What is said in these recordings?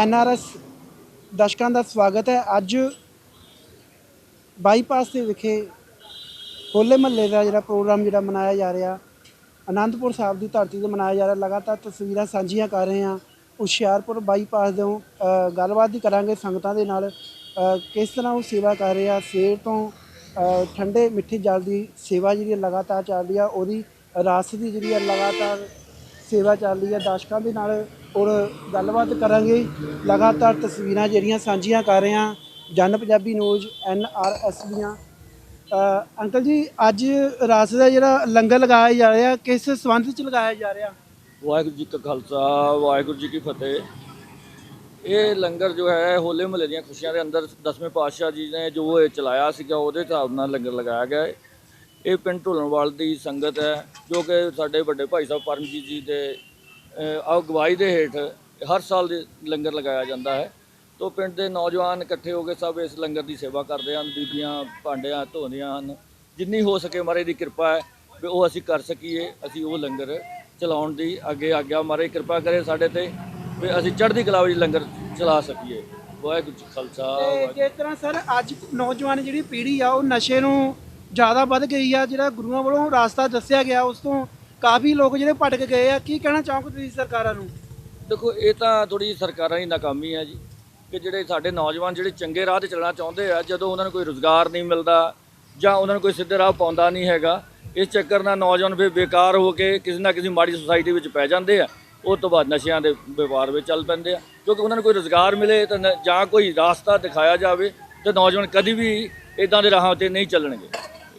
ਐਨਆਰਐਸ ਦਰਸ਼ਕਾਂ ਦਾ ਸਵਾਗਤ ਹੈ। ਅੱਜ ਬਾਈਪਾਸ ਦੇ ਵਿਖੇ ਹੋਲੇ ਮਹੱਲੇ ਦਾ ਜਿਹੜਾ ਪ੍ਰੋਗਰਾਮ ਜਿਹੜਾ ਮਨਾਇਆ ਜਾ ਰਿਹਾ ਆਨੰਦਪੁਰ ਸਾਹਿਬ ਦੀ ਧਰਤੀ ਤੇ ਮਨਾਇਆ ਜਾ ਰਿਹਾ। ਲਗਾਤਾਰ ਤਸਵੀਰਾਂ ਸਾਂਝੀਆਂ ਕਰ ਰਹੇ ਹਾਂ। ਹੁਸ਼ਿਆਰਪੁਰ ਬਾਈਪਾਸ ਤੋਂ ਗੱਲਬਾਤ ਦੀ ਕਰਾਂਗੇ ਸੰਗਤਾਂ ਦੇ ਨਾਲ। ਕਿਸ ਤਰ੍ਹਾਂ ਉਹ ਸੇਵਾ ਕਰ ਰਿਹਾ ਆ? ਸਵੇਰ ਤੋਂ ਠੰਡੇ ਮਿੱਠੇ ਜਲ ਦੀ ਸੇਵਾ ਜਿਹੜੀ ਹੈ ਲਗਾਤਾਰ ਚੱਲ ਰਹੀ ਆ। ਉਹਦੀ ਰਾਸ ਦੀ ਜਿਹੜੀ ਆ ਲਗਾਤਾਰ ਸੇਵਾ ਚੱਲ ਰਹੀ ਹੈ। ਦਰਸ਼ਕਾਂ ਦੇ ਨਾਲ ਔਰ ਗੱਲਬਾਤ ਕਰਾਂਗੇ। ਲਗਾਤਾਰ ਤਸਵੀਰਾਂ ਜਿਹੜੀਆਂ ਸਾਂਝੀਆਂ ਕਰ ਰਹੇ ਹਾਂ, ਜਨ Punjabi news, N R S ਦੀਆਂ। ਅੰਕਲ ਜੀ, ਅੱਜ ਰਾਸ ਦਾ ਜਿਹੜਾ ਲੰਗਰ ਲਗਾਇਆ ਜਾ ਰਿਹਾ, ਕਿਸ ਸੰਬੰਧ ਵਿੱਚ ਲਗਾਇਆ ਜਾ ਰਿਹਾ? ਵਾਹਿਗੁਰੂ ਜੀ ਕਾ ਖਾਲਸਾ, ਵਾਹਿਗੁਰੂ ਜੀ ਕੀ ਫਤਿਹ। ਇਹ ਲੰਗਰ ਜੋ ਹੈ, ਹੋਲੇ ਮਹੱਲੇ ਦੀਆਂ ਖੁਸ਼ੀਆਂ ਦੇ ਅੰਦਰ ਦਸਵੇਂ ਪਾਤਸ਼ਾਹ ਜੀ ਨੇ ਜੋ ਇਹ ਚਲਾਇਆ ਸੀਗਾ, ਉਹਦੇ ਹਿਸਾਬ ਨਾਲ ਲੰਗਰ ਲਗਾਇਆ ਗਿਆ ਹੈ। ਇਹ ਪਿੰਡ ਢੋਲਣਵਾਲ ਦੀ ਸੰਗਤ ਹੈ, ਜੋ ਕਿ ਸਾਡੇ ਵੱਡੇ ਭਾਈ ਸਾਹਿਬ ਪਰਮਜੀਤ ਜੀ ਦੇ ਅਗਵਾਈ ਦੇ ਹੇਠ ਹਰ ਸਾਲ ਦੇ ਲੰਗਰ ਲਗਾਇਆ ਜਾਂਦਾ ਹੈ। ਤੋ ਪਿੰਡ ਦੇ ਨੌਜਵਾਨ ਇਕੱਠੇ ਹੋ ਕੇ ਸਭ ਇਸ ਲੰਗਰ ਦੀ ਸੇਵਾ ਕਰਦੇ ਹਨ। ਬੀਬੀਆਂ ਭਾਂਡਿਆਂ ਧੋਂਦੀਆਂ ਹਨ। ਜਿੰਨੀ ਹੋ ਸਕੇ ਮਹਾਰਾਜ ਦੀ ਕਿਰਪਾ ਹੈ ਵੀ ਉਹ ਅਸੀਂ ਕਰ ਸਕੀਏ। ਅਸੀਂ ਉਹ ਲੰਗਰ ਚਲਾਉਣ ਦੀ ਅੱਗੇ ਆਗਿਆ। ਮਹਾਰਾਜ ਕਿਰਪਾ ਕਰੇ ਸਾਡੇ ਤੇ ਵੀ ਅਸੀਂ ਚੜ੍ਹਦੀ ਕਲਾ ਵਿੱਚ ਲੰਗਰ ਚਲਾ ਸਕੀਏ। ਵਾਹਿਗੁਰੂ ਜੀ ਖਾਲਸਾ ਜਿਸ ਤਰ੍ਹਾਂ ਸਰ ਅੱਜ ਨੌਜਵਾਨ ਜਿਹੜੀ ਪੀੜ੍ਹੀ ਆ ਉਹ ਨਸ਼ੇ ਨੂੰ ਜ਼ਿਆਦਾ ਵੱਧ ਗਈ ਆ। ਜਿਹੜਾ ਗੁਰੂਆਂ ਵੱਲੋਂ ਰਾਸਤਾ ਦੱਸਿਆ ਗਿਆ ਉਸ ਤੋਂ ਕਾਫੀ ਲੋਕ ਜਿਹੜੇ ਭਟਕ ਗਏ ਆ, ਕੀ ਕਹਿਣਾ ਚਾਹੋਗੇ ਤੁਸੀਂ ਸਰਕਾਰਾਂ ਨੂੰ? ਦੇਖੋ, ਇਹ ਤਾਂ ਥੋੜੀ ਸਰਕਾਰਾਂ ਦੀ ਨਾਕਾਮੀ ਹੈ ਜੀ, ਕਿ ਜਿਹੜੇ ਸਾਡੇ ਨੌਜਵਾਨ ਜਿਹੜੇ ਚੰਗੇ ਰਾਹ ਤੇ ਚੱਲਣਾ ਚਾਹੁੰਦੇ ਆ, ਜਦੋਂ ਉਹਨਾਂ ਨੂੰ ਕੋਈ ਰੋਜ਼ਗਾਰ ਨਹੀਂ ਮਿਲਦਾ ਜਾਂ ਉਹਨਾਂ ਨੂੰ ਕੋਈ ਸਿੱਧੇ ਰਾਹ ਪਾਉਂਦਾ ਨਹੀਂ ਹੈਗਾ, ਇਸ ਚੱਕਰ ਨਾਲ ਨੌਜਵਾਨ ਫਿਰ ਬੇਕਾਰ ਹੋ ਕੇ ਕਿਸੇ ਨਾ ਕਿਸੇ ਮਾੜੀ ਸੁਸਾਇਟੀ ਵਿੱਚ ਪੈ ਜਾਂਦੇ ਆ, ਉਹ ਤੋਂ ਬਾਅਦ ਨਸ਼ਿਆਂ ਦੇ ਵਪਾਰ ਵਿੱਚ ਚੱਲ ਪੈਂਦੇ ਆ। ਕਿਉਂਕਿ ਉਹਨਾਂ ਨੂੰ ਕੋਈ ਰੋਜ਼ਗਾਰ ਮਿਲੇ ਤਾਂ ਨ- ਜਾਂ ਕੋਈ ਰਾਸਤਾ ਦਿਖਾਇਆ ਜਾਵੇ, ਤਾਂ ਨੌਜਵਾਨ ਕਦੀ ਵੀ ਇਦਾਂ ਦੇ ਰਾਹਾਂ ਤੇ ਨਹੀਂ ਚੱਲਣਗੇ।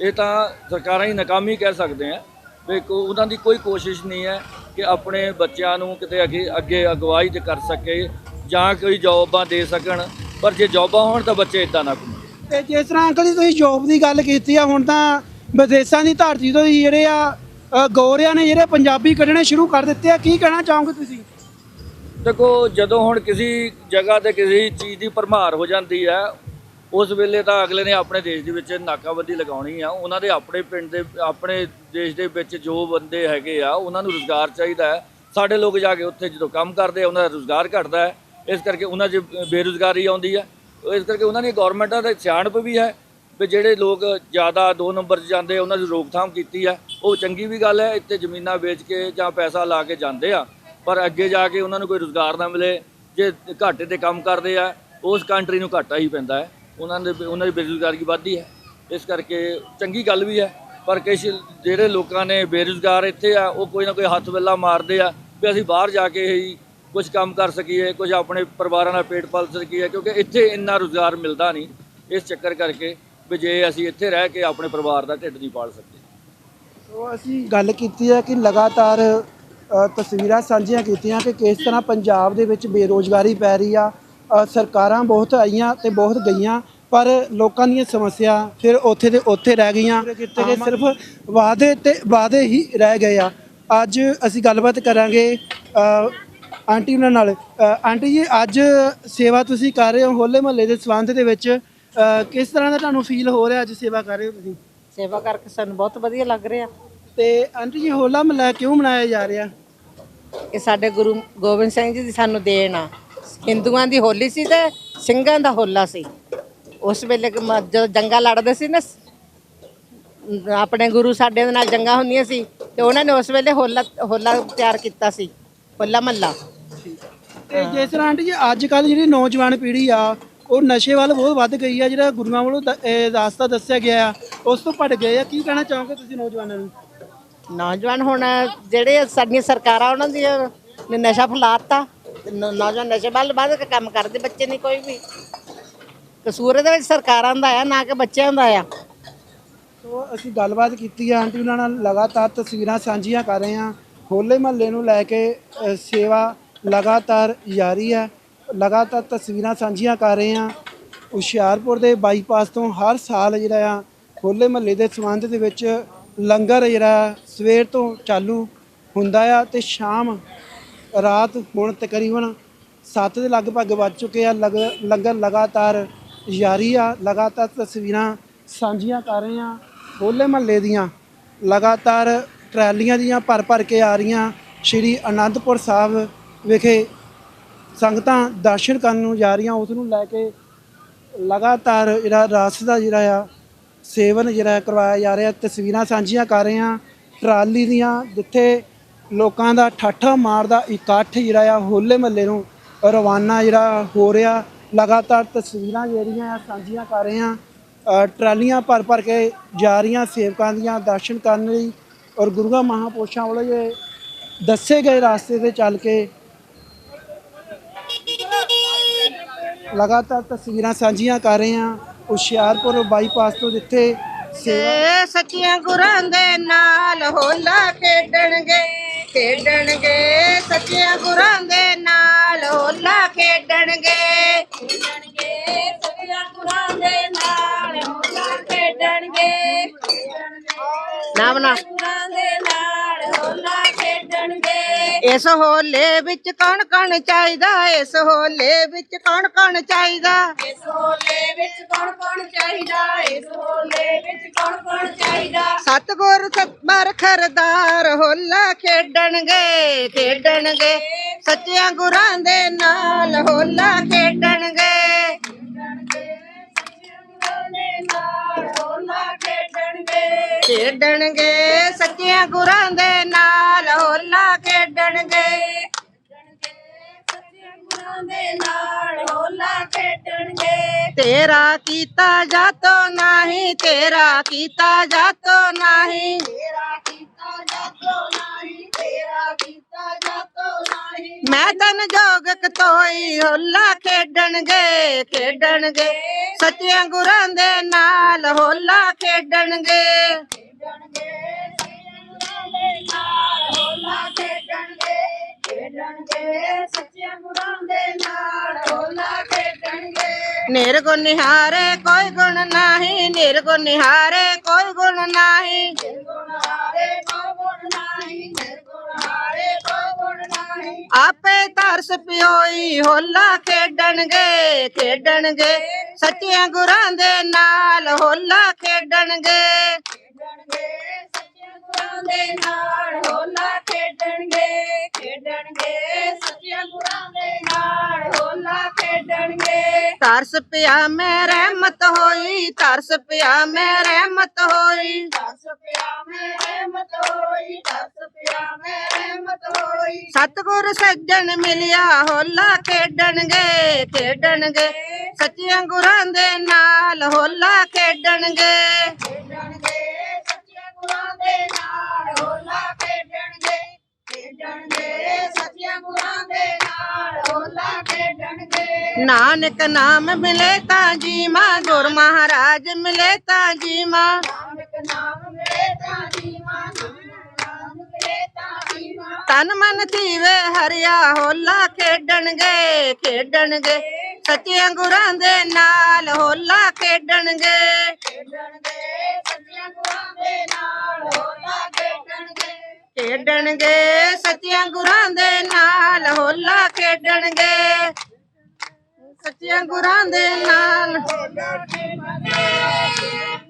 ਇਹ ਤਾਂ ਸਰਕਾਰਾਂ ਦੀ ਨਾਕਾਮੀ ਕਹਿ ਸਕਦੇ ਆ। ਵੀ ਉਹਨਾਂ ਦੀ ਕੋਈ ਕੋਸ਼ਿਸ਼ ਨਹੀਂ ਹੈ ਕਿ ਆਪਣੇ ਬੱਚਿਆਂ ਨੂੰ ਕਿਤੇ ਅੱਗੇ ਅੱਗੇ ਅਗਵਾਈ ਤੇ ਕਰ ਸਕੇ ਜਾਂ ਕੋਈ ਜੌਬਾਂ ਦੇ ਸਕਣ। ਪਰ ਜੇ ਜੌਬਾਂ ਹੋਣ ਤਾਂ ਬੱਚੇ ਇਦਾਂ ਨਾ ਘੁੰਮਣ। ਤੇ ਜਿਸ ਤਰ੍ਹਾਂ ਅੰਕਲ ਜੀ ਤੁਸੀਂ ਜੋਬ ਦੀ ਗੱਲ ਕੀਤੀ ਆ ਹੁਣ ਤਾਂ ਵਿਦੇਸ਼ਾਂ ਦੀ ਧਰਤੀ ਤੋਂ ਜਿਹੜੇ ਆ ਗੋਰਿਆਂ ਨੇ ਜਿਹੜੇ ਪੰਜਾਬੀ ਕੱਢਣੇ ਸ਼ੁਰੂ ਕਰ ਦਿੱਤੇ ਆ ਕੀ ਕਹਿਣਾ ਚਾਹੋਗੇ ਤੁਸੀਂ? ਦੇਖੋ ਜਦੋਂ ਹੁਣ ਕਿਸੇ ਜਗ੍ਹਾ ਤੇ ਕਿਸੇ ਚੀਜ਼ ਦੀ ਭਰਮਾਰ ਹੋ ਜਾਂਦੀ ਹੈ ਉਸ ਵੇਲੇ ਤਾਂ ਅਗਲੇ ਨੇ ਆਪਣੇ ਦੇਸ਼ ਦੇ ਵਿੱਚ ਨਾਕਾਬੰਦੀ ਲਗਾਉਣੀ ਆ। ਉਹਨਾਂ ਦੇ ਆਪਣੇ ਪਿੰਡ ਦੇ, ਆਪਣੇ ਦੇਸ਼ ਦੇ ਵਿੱਚ ਜੋ ਬੰਦੇ ਹੈਗੇ ਆ, ਉਹਨਾਂ ਨੂੰ ਰੋਜ਼ਗਾਰ ਚਾਹੀਦਾ ਹੈ। ਸਾਡੇ ਲੋਕ ਜਾ ਕੇ ਉੱਥੇ ਜਦੋਂ ਕੰਮ ਕਰਦੇ ਆ, ਉਹਨਾਂ ਦਾ ਰੋਜ਼ਗਾਰ ਘਟਦਾ ਹੈ। ਇਸ ਕਰਕੇ ਉਹਨਾਂ 'ਚ ਬੇਰੁਜ਼ਗਾਰੀ ਆਉਂਦੀ ਹੈ। ਇਸ ਕਰਕੇ ਉਹਨਾਂ ਦੀ ਗਵਰਨਮੈਂਟਾਂ ਦਾ ਸਿਆਣਪ ਵੀ ਹੈ ਵੀ ਜਿਹੜੇ ਲੋਕ ਜ਼ਿਆਦਾ ਦੋ ਨੰਬਰ 'ਚ ਜਾਂਦੇ ਉਹਨਾਂ ਦੀ ਰੋਕਥਾਮ ਕੀਤੀ ਹੈ। ਉਹ ਚੰਗੀ ਵੀ ਗੱਲ ਹੈ, ਇੱਥੇ ਜ਼ਮੀਨਾਂ ਵੇਚ ਕੇ ਜਾਂ ਪੈਸਾ ਲਾ ਕੇ ਜਾਂਦੇ ਆ। ਪਰ ਅੱਗੇ ਜਾ ਕੇ ਉਹਨਾਂ ਨੂੰ ਕੋਈ ਰੋਜ਼ਗਾਰ ਨਾ ਮਿਲੇ। ਜੇ ਘਾਟੇ ਤੇ ਕੰਮ ਕਰਦੇ ਆ, ਉਸ ਕੰਟਰੀ ਨੂੰ ਘਾਟਾ ਹੀ ਪੈਂਦਾ ਹੈ। ਉਹਨਾਂ ਦੇ ਉਹਨਾਂ ਦੀ ਬੇਰੁਜ਼ਗਾਰੀ ਵੱਧਦੀ ਹੈ। ਇਸ ਕਰਕੇ ਚੰਗੀ ਗੱਲ ਵੀ ਹੈ, ਪਰ ਕੁਛ ਜਿਹੜੇ ਲੋਕਾਂ ਨੇ ਬੇਰੁਜ਼ਗਾਰ ਇੱਥੇ ਆ, ਉਹ ਕੋਈ ਨਾ ਕੋਈ ਹੱਥ ਵੱਲਾ ਮਾਰਦੇ ਆ ਵੀ ਅਸੀਂ ਬਾਹਰ ਜਾ ਕੇ ਹੀ ਕੁਝ ਕੰਮ ਕਰ ਸਕੀਏ ਕੁਝ ਆਪਣੇ ਪਰਿਵਾਰਾਂ ਦਾ ਪੇਟ ਪਾਲ ਸਕੀਏ, ਕਿਉਂਕਿ ਇੱਥੇ ਇੰਨਾ ਰੋਜ਼ਗਾਰ ਮਿਲਦਾ ਨਹੀਂ। ਇਸ ਚੱਕਰ ਕਰਕੇ ਵੀ ਜੇ ਅਸੀਂ ਇੱਥੇ ਰਹਿ ਕੇ ਆਪਣੇ ਪਰਿਵਾਰ ਦਾ ਢਿੱਡ ਨਹੀਂ ਪਾਲ ਸਕਦੇ। ਸੋ ਅਸੀਂ ਗੱਲ ਕੀਤੀ ਹੈ ਕਿ ਲਗਾਤਾਰ ਤਸਵੀਰਾਂ ਸਾਂਝੀਆਂ ਕੀਤੀਆਂ ਕਿ ਕਿਸ ਤਰ੍ਹਾਂ ਪੰਜਾਬ ਦੇ ਵਿੱਚ ਬੇਰੋਜ਼ਗਾਰੀ ਪੈ ਰਹੀ ਆ। ਸਰਕਾਰਾਂ ਬਹੁਤ ਆਈਆਂ ਤੇ ਬਹੁਤ ਗਈਆਂ ਪਰ ਲੋਕਾਂ ਦੀਆਂ ਸਮੱਸਿਆ ਫਿਰ ਉੱਥੇ ਦੇ ਉੱਥੇ ਰਹਿ ਗਈਆਂ। ਕਿਤੇ ਕਿ ਸਿਰਫ ਵਾਅਦੇ ਤੇ ਵਾਅਦੇ ਹੀ ਰਹਿ ਗਏ ਆ। ਅੱਜ ਅਸੀਂ ਗੱਲਬਾਤ ਕਰਾਂਗੇ ਆਂਟੀ ਉਹਨਾਂ ਨਾਲ। ਆਂਟੀ ਜੀ ਅੱਜ ਸੇਵਾ ਤੁਸੀਂ ਕਰ ਰਹੇ ਹੋ ਹੋਲੇ ਮਹੱਲੇ ਦੇ ਸਬੰਧ ਦੇ ਵਿੱਚ। ਕਿਸ ਤਰ੍ਹਾਂ ਦਾ ਤੁਹਾਨੂੰ ਫੀਲ ਹੋ ਰਿਹਾ ਅੱਜ ਸੇਵਾ ਕਰ ਰਹੇ ਹੋ ਤੁਸੀਂ? ਸੇਵਾ ਕਰਕੇ ਸਾਨੂੰ ਬਹੁਤ ਵਧੀਆ ਲੱਗ ਰਿਹਾ। ਤੇ ਆਂਟੀ ਜੀ ਹੋਲਾ ਮਹੱਲਾ ਕਿਉਂ ਮਨਾਇਆ ਜਾ ਰਿਹਾ? ਇਹ ਸਾਡੇ ਗੁਰੂ ਗੋਬਿੰਦ ਸਿੰਘ ਜੀ ਦੀ ਸਾਨੂੰ ਦੇਣ ਆ। ਹਿੰਦੂਆਂ ਦੀ ਹੋਲੀ ਸੀ ਤੇ ਸਿੰਘਾਂ ਦਾ ਹੋਲਾ ਸੀ। ਉਸ ਵੇਲੇ ਕਿ ਮ- ਜਦੋਂ ਜੰਗਾਂ ਲੜਦੇ ਸੀ ਨਾ ਸ- ਆਪਣੇ ਗੁਰੂ ਸਾਡੇ ਦੇ ਨਾਲ ਜੰਗਾਂ ਹੁੰਦੀਆਂ ਸੀ ਤੇ ਉਹਨਾਂ ਨੇ ਉਸ ਵੇਲੇ ਹੋਲਾ ਹੋਲਾ ਤਿਆਰ ਕੀਤਾ ਸੀ ਹੋਲਾ ਮਹੱਲਾ। ਤੇ ਜਿਸ ਤਰ੍ਹਾਂ ਆਂਟੀ ਜੀ ਅੱਜ ਕੱਲ ਜਿਹੜੀ ਨੌਜਵਾਨ ਪੀੜ੍ਹੀ ਆ ਉਹ ਨਸ਼ੇ ਵੱਲ ਬਹੁਤ ਵੱਧ ਗਈ ਆ ਜਿਹੜਾ ਗੁਰੂਆਂ ਵੱਲੋਂ ਦ- ਇਹ ਰਾਸਤਾ ਦੱਸਿਆ ਗਿਆ ਆ ਉਸ ਤੋਂ ਭਟ ਗਏ ਆ। ਕੀ ਕਹਿਣਾ ਚਾਹੋਗੇ ਤੁਸੀਂ ਨੌਜਵਾਨਾਂ ਨੂੰ? ਨੌਜਵਾਨ ਹੁਣ ਜਿਹੜੇ ਸਾਡੀਆਂ ਸਰਕਾਰਾਂ ਉਹਨਾਂ ਦੀਆਂ ਨੇ ਨਸ਼ਾ ਫੈਲਾਤਾ ਨੌ- ਨੌਜਵਾਨ ਨਸ਼ੇ ਵੱਲ ਵੱਧ ਕੇ ਕੰਮ ਕਰਦੇ ਬੱਚੇ ਨਹੀਂ ਕੋਈ ਵੀ। ਕਸੂਰ ਇਹਦੇ ਵਿੱਚ ਸਰਕਾਰਾਂ ਦਾ ਆ ਨਾ ਕਿ ਬੱਚਿਆਂ ਦਾ ਆ। ਸੋ ਅਸੀਂ ਗੱਲਬਾਤ ਕੀਤੀ ਆ ਆਂਟੀ ਉਹਨਾਂ ਨਾਲ ਲਗਾਤਾਰ ਤਸਵੀਰਾਂ ਸਾਂਝੀਆਂ ਕਰ ਰਹੇ ਆ। ਹੋਲੇ ਮਹੱਲੇ ਨੂੰ ਲੈ ਕੇ ਅ, ਸੇਵਾ ਲਗਾਤਾਰ ਜਾਰੀ ਹੈ ਲਗਾਤਾਰ ਤਸਵੀਰਾਂ ਸਾਂਝੀਆਂ ਕਰ ਰਹੇ ਹਾਂ ਹੁਸ਼ਿਆਰਪੁਰ ਦੇ ਬਾਈਪਾਸ ਤੋਂ ਹਰ ਸਾਲ ਜਿਹੜਾ ਆ ਹੋਲੇ ਮਹੱਲੇ ਦੇ ਸੰਬੰਧ ਦੇ ਵਿੱਚ ਲੰਗਰ ਜਿਹੜਾ ਸਵੇਰ ਤੋਂ ਚਾਲੂ ਹੁੰਦਾ ਆ ਤੇ ਸ਼ਾਮ ਰਾਤ ਹੁਣ ਤਕਰੀਬਨ 7 ਦੇ ਲਗਭਗ ਵੱਜ ਚੁੱਕੇ ਆ। ਲਗ- ਲੰਗਰ ਲਗਾਤਾਰ ਜਾਰੀ ਆ। ਲਗਾਤਾਰ ਤਸਵੀਰਾਂ ਸਾਂਝੀਆਂ ਕਰ ਰਹੇ ਆ। ਹੋਲੇ ਮਹੱਲੇ ਦੀਆਂ ਲਗਾਤਾਰ ਟਰਾਲੀਆਂ ਦੀਆਂ ਭਰ ਭਰ ਕੇ ਆ ਰਹੀਆਂ। ਸ਼੍ਰੀ ਅਨੰਦਪੁਰ ਸਾਹਿਬ ਵਿਖੇ ਸੰਗਤਾਂ ਦਰਸ਼ਨ ਕਰਨ ਨੂੰ ਜਾ ਰਹੀਆਂ। ਉਸ ਨੂੰ ਲੈ ਕੇ ਲਗਾਤਾਰ ਜਿਹੜਾ ਰਸ ਦਾ ਜਿਹੜਾ ਆ, ਸੇਵਨ ਜਿਹੜਾ ਕਰਵਾਇਆ ਜਾ ਰਿਹਾ। ਤਸਵੀਰਾਂ ਸਾਂਝੀਆਂ ਕਰ ਰਹੇ ਹਾਂ ਟਰਾਲੀ ਦੀਆਂ ਜਿੱਥੇ ਲੋਕਾਂ ਦਾ ਠਾਠਾ ਮਾਰਦਾ, ਇਕੱਠ ਜਿਹੜਾ ਆ ਹੋਲੇ ਮਹੱਲੇ ਨੂੰ ਰਵਾਨਾ ਜਿਹੜਾ ਹੋ ਰਿਹਾ। ਲਗਾਤਾਰ ਤਸਵੀਰਾਂ ਜਿਹੜੀਆਂ ਆ ਸਾਂਝੀਆਂ ਕਰ ਰਹੇ ਹਾਂ। ਟਰਾਲੀਆਂ ਭਰ ਭਰ ਕੇ ਜਾ ਰਹੀਆਂ ਸੇਵਕਾਂ ਦੀਆਂ ਦਰਸ਼ਨ ਕਰਨ ਲਈ ਔਰ ਗੁਰੂਆਂ ਮਹਾਪੁਰਸ਼ਾਂ ਵੱਲੋਂ ਇਹ ਦੱਸੇ ਗਏ ਰਾਸਤੇ ਤੇ ਚੱਲ ਕੇ ਲਗਾਤਾਰ ਤਸਵੀਰਾਂ ਸਾਂਝੀਆਂ ਕਰ ਰਹੇ ਹਾਂ ਹੁਸ਼ਿਆਰਪੁਰ ਬਾਈਪਾਸ ਤੋਂ ਜਿੱਥੇ ਸੱਚੀਆਂ ਗੁਰਾਂ ਦੇ ਨਾਲ ਹੋਲਾ ਖੇਡਣਗੇ ਸੱਚੀਆਂ ਗੁਰਾਂ ਦੇ ਨਾਲ ਹੋਲਾ ਖੇਡਣਗੇ। ਖੇਡਣਗੇ ਸੱਚੀਆਂ ਗੁਰਾਂ ਦੇ ਨਾਲ ਹੋਲਾ ਖੇਡਣਗੇ। ਨਾ ਬਣਾ। ਗੁਰਾਂ ਦੇ ਨਾਲ ਹੋਲਾ ਇਸ ਹੋਲੇ ਵਿੱਚ ਕੌਣ ਕੌਣ ਚਾਹੀਦਾ ਇਸ ਹੋਲੇ ਵਿੱਚ ਕੌਣ ਕੌਣ ਚਾਹੀਦਾ। ਇਸ ਹੋਲੇ ਵਿੱਚ ਕੌਣ ਕੌਣ ਚਾਹੀਦਾ ਇਸ ਹੋਲੇ ਵਿੱਚ ਕੌਣ ਕੌਣ ਚਾਹੀਦਾ। ਸਤਗੁਰ ਸਤਬਰ ਖਰਦਾਰ ਹੋਲਾ ਖੇਡਣਗੇ ਖੇਡਣਗੇ। ਸੱਚਿਆਂ ਗੁਰਾਂ ਦੇ ਨਾਲ ਹੋਲਾ ਖੇਡਣਗੇ। ਖੇਡਣਗੇ ਸੱਚਿਆਂ ਗੁਰਾਂ ਦੇ ਨਾਲ ਤੇਰਾ ਕੀਤਾ ਜਾਤੋ ਨਹੀਂ ਤੇਰਾ ਕੀਤਾ ਜਾਤੋ ਨਹੀਂ। ਤੇਰਾ ਕੀਤਾ ਜਾਤੋ ਨਹੀਂ ਤੇਰਾ ਕੀਤਾ ਜਾਤੋ ਨਹੀਂ। ਮੈਂ ਤਨ ਜੋਗਕ ਤੋਈ ਹੋਲਾ ਖੇਡਣਗੇ ਖੇਡਣਗੇ। ਸੱਚਿਆਂ ਗੁਰਾਂ ਦੇ ਨਾਲ ਹੋਲਾ ਖੇਡਣਗੇ। ਨਿਰਗੁਣ ਨਿਹਾਰੇ ਕੋਈ ਗੁਣ ਨਹੀਂ। ਨਿਰਗੁਣ ਨਿਹਾਰੇ ਕੋਈ ਗੁਣ ਨਹੀਂ। ਆਪੇ ਤਰਸ ਪਿਓਈ ਹੋਲਾ ਖੇਡਣਗੇ ਖੇਡਣਗੇ। ਸੱਚਿਆਂ ਗੁਰਾਂ ਦੇ ਨਾਲ ਹੋਲਾ ਖੇਡਣਗੇ। ਤਰਸ ਪਿਆ ਮੈਂ ਰਹਿਮਤ ਹੋਈ ਤਰਸ ਪਿਆ ਮੈਂ ਰਹਿਮਤ ਹੋਈ। ਤਰਸ ਪਿਆ ਮੈਂ ਰਹਿਮਤ ਹੋਈ ਤਰਸ ਪਿਆ ਮੈਂ ਰਹਿਮਤ ਹੋਈ। ਸਤਗੁਰ ਸੱਜਣ ਮਿਲਿਆ ਹੋਲਾ ਖੇਡਣਗੇ ਖੇਡਣਗੇ। ਸੱਚਿਆਂ ਗੁਰਾਂ ਦੇ ਨਾਲ ਹੋਲਾ ਖੇਡਣਗੇ ਖੇਡਣਗੇ। ਗੁਰਾਂ ਦੇ ਨਾਲ ਹੋਲਾ ਖੇਡਣਗੇ। ਨਾਨਕ ਨਾਮ ਮਿਲੇ ਤਾਂ ਜੀ ਮਾਂ ਗੁਰ ਮਹਾਰਾਜ ਮਿਲੇ ਤਾਂ ਜੀ ਮਾਂ ਨਾਨਕ ਨਾਮ ਮਿਲੇ ਤਾਂ ਜੀ ਮਾਂ ਨਾਮ ਮਿਲੇ ਤਾਂ ਜੀ ਮਾਂ ਤਨ ਮਨ ਥੀਵੇ ਹਰਿਆ ਹੋਲਾ ਖੇਡਣਗੇ। ਖੇਡਣਗੇ। ਸੱਚਿਆਂ ਗੁਰਾਂ ਦੇ ਨਾਲ ਹੋਲਾ ਖੇਡਣਗੇ। ਖੇਡਣਗੇ ਸੱਚਿਆਂ ਗੁਰਾਂ ਦੇ ਨਾਲ ਹੋਲਾ ਖੇਡਣਗੇ ਖੇਡਣਗੇ ਸੱਚਿਆਂ ਗੁਰਾਂ ਦੇ ਨਾਲ ਹੋਲਾ ਖੇਡਣਗੇ। ਸੱਚਿਆਂ ਗੁਰਾਂ ਦੇ ਨਾਲ। ਹੋਲਾ ਖੇਡਣਗੇ।